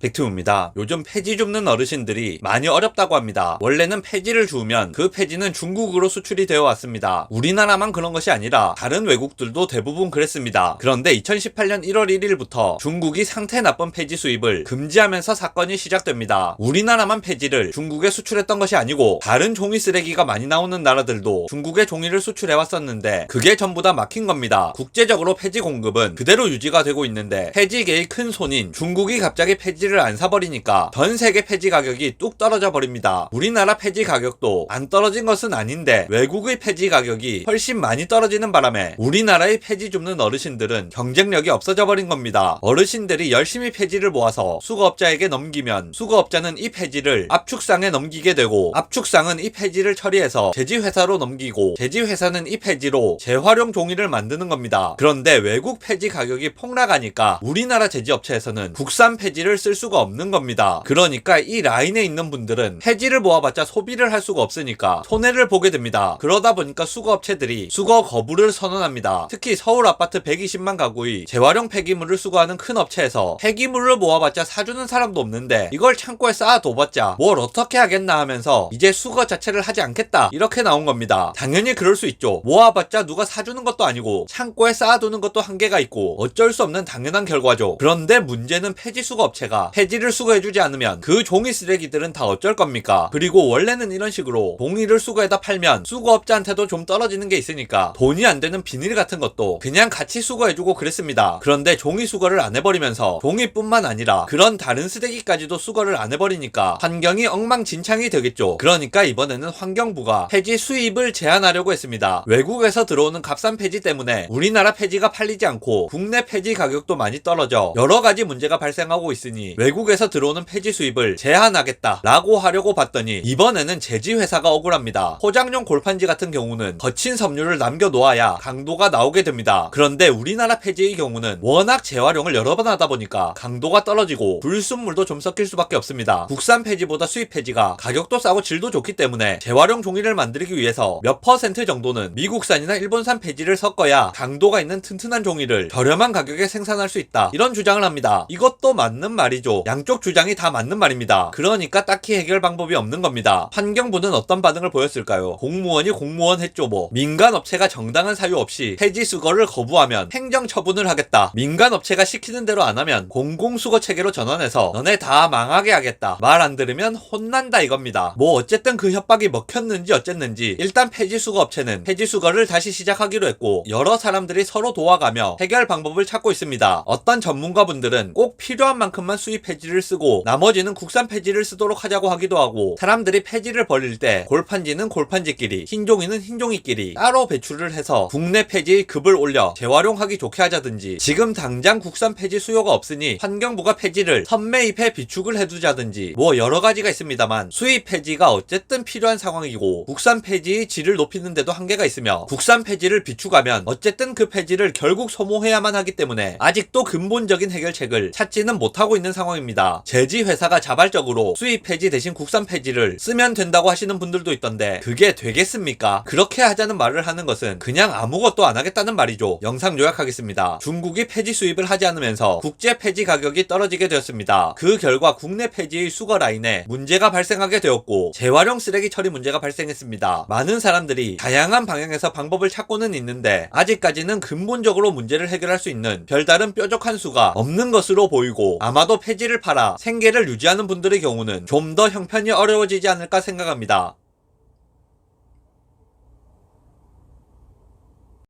백투입니다. 요즘 폐지 줍는 어르신들이 많이 어렵다고 합니다. 원래는 폐지를 주우면 그 폐지는 중국으로 수출이 되어 왔습니다. 우리나라만 그런 것이 아니라 다른 외국들도 대부분 그랬습니다. 그런데 2018년 1월 1일부터 중국이 상태 나쁜 폐지 수입을 금지하면서 사건이 시작됩니다. 우리나라만 폐지를 중국에 수출했던 것이 아니고 다른 종이 쓰레기가 많이 나오는 나라들도 중국에 종이를 수출해 왔었는데 그게 전부 다 막힌 겁니다. 국제적으로 폐지 공급은 그대로 유지가 되고 있는데 폐지계의 큰 손인 중국이 갑자기 폐지 를 안 사버리니까 전 세계 폐지 가격이 뚝 떨어져 버립니다. 우리나라 폐지 가격도 안 떨어진 것은 아닌데 외국의 폐지 가격이 훨씬 많이 떨어지는 바람에 우리나라의 폐지 줍는 어르신들은 경쟁력이 없어져 버린 겁니다. 어르신들이 열심히 폐지를 모아서 수거업자에게 넘기면 수거업자는 이 폐지를 압축상에 넘기게 되고 압축상은 이 폐지를 처리해서 제지회사로 넘기고 제지회사는 이 폐지로 재활용 종이를 만드는 겁니다. 그런데 외국 폐지 가격이 폭락하니까 우리나라 제지업체에서는 국산 폐지를 쓸 수가 없는 겁니다. 그러니까 이 라인에 있는 분들은 폐지를 모아봤자 소비를 할 수가 없으니까 손해를 보게 됩니다. 그러다 보니까 수거업체들이 수거 거부를 선언합니다. 특히 서울 아파트 120만 가구의 재활용 폐기물을 수거하는 큰 업체에서 폐기물을 모아봤자 사주는 사람도 없는데 이걸 창고에 쌓아둬봤자 뭘 어떻게 하겠나 하면서 이제 수거 자체를 하지 않겠다 이렇게 나온 겁니다. 당연히 그럴 수 있죠. 모아봤자 누가 사주는 것도 아니고 창고에 쌓아두는 것도 한계가 있고 어쩔 수 없는 당연한 결과죠. 그런데 문제는 폐지 수거 업체가 폐지를 수거해주지 않으면 그 종이 쓰레기들은 다 어쩔 겁니까? 그리고 원래는 이런 식으로 종이를 수거해다 팔면 수거업자한테도 좀 떨어지는 게 있으니까 돈이 안 되는 비닐 같은 것도 그냥 같이 수거해주고 그랬습니다. 그런데 종이 수거를 안 해버리면서 종이뿐만 아니라 그런 다른 쓰레기까지도 수거를 안 해버리니까 환경이 엉망진창이 되겠죠. 그러니까 이번에는 환경부가 폐지 수입을 제한하려고 했습니다. 외국에서 들어오는 값싼 폐지 때문에 우리나라 폐지가 팔리지 않고 국내 폐지 가격도 많이 떨어져 여러 가지 문제가 발생하고 있으니 외국에서 들어오는 폐지 수입을 제한하겠다라고 하려고 봤더니 이번에는 제지 회사가 억울합니다. 포장용 골판지 같은 경우는 거친 섬유를 남겨 놓아야 강도가 나오게 됩니다. 그런데 우리나라 폐지의 경우는 워낙 재활용을 여러 번 하다 보니까 강도가 떨어지고 불순물도 좀 섞일 수밖에 없습니다. 국산 폐지보다 수입 폐지가 가격도 싸고 질도 좋기 때문에 재활용 종이를 만들기 위해서 몇 퍼센트 정도는 미국산이나 일본산 폐지를 섞어야 강도가 있는 튼튼한 종이를 저렴한 가격에 생산할 수 있다. 이런 주장을 합니다. 이것도 맞는 말이죠. 양쪽 주장이 다 맞는 말입니다. 그러니까 딱히 해결 방법이 없는 겁니다. 환경부는 어떤 반응을 보였을까요? 공무원이 공무원 했죠 뭐. 민간 업체가 정당한 사유 없이 폐지 수거를 거부하면 행정 처분을 하겠다. 민간 업체가 시키는 대로 안 하면 공공수거 체계로 전환해서 너네 다 망하게 하겠다. 말 안 들으면 혼난다 이겁니다. 뭐 어쨌든 그 협박이 먹혔는지 어쨌는지 일단 폐지 수거 업체는 폐지 수거를 다시 시작하기로 했고 여러 사람들이 서로 도와가며 해결 방법을 찾고 있습니다. 어떤 전문가분들은 꼭 필요한 만큼만 수입 폐지를 쓰고 나머지는 국산 폐지를 쓰도록 하자고 하기도 하고 사람들이 폐지를 버릴 때 골판지는 골판지끼리 흰종이는 흰종이끼리 따로 배출을 해서 국내 폐지의 급을 올려 재활용하기 좋게 하자든지 지금 당장 국산 폐지 수요가 없으니 환경부가 폐지를 선매입해 비축을 해두자든지 뭐 여러 가지가 있습니다만 수입 폐지가 어쨌든 필요한 상황이고 국산 폐지의 질을 높이는데도 한계가 있으며 국산 폐지를 비축하면 어쨌든 그 폐지를 결국 소모해야만 하기 때문에 아직도 근본적인 해결책을 찾지는 못하고 있는 상황입니다. 제지 회사가 자발적으로 수입 폐지 대신 국산 폐지를 쓰면 된다고 하시는 분들도 있던데 그게 되겠습니까? 그렇게 하자는 말을 하는 것은 그냥 아무것도 안 하겠다는 말이죠. 영상 요약하겠습니다. 중국이 폐지 수입을 하지 않으면서 국제 폐지 가격이 떨어지게 되었습니다. 그 결과 국내 폐지의 수거 라인에 문제가 발생하게 되었고 재활용 쓰레기 처리 문제가 발생했습니다. 많은 사람들이 다양한 방향에서 방법을 찾고는 있는데 아직까지는 근본적으로 문제를 해결할 수 있는 별다른 뾰족한 수가 없는 것으로 보이고 아마도 폐지를 팔아 생계를 유지하는 분들의 경우는 좀 더 형편이 어려워지지 않을까 생각합니다.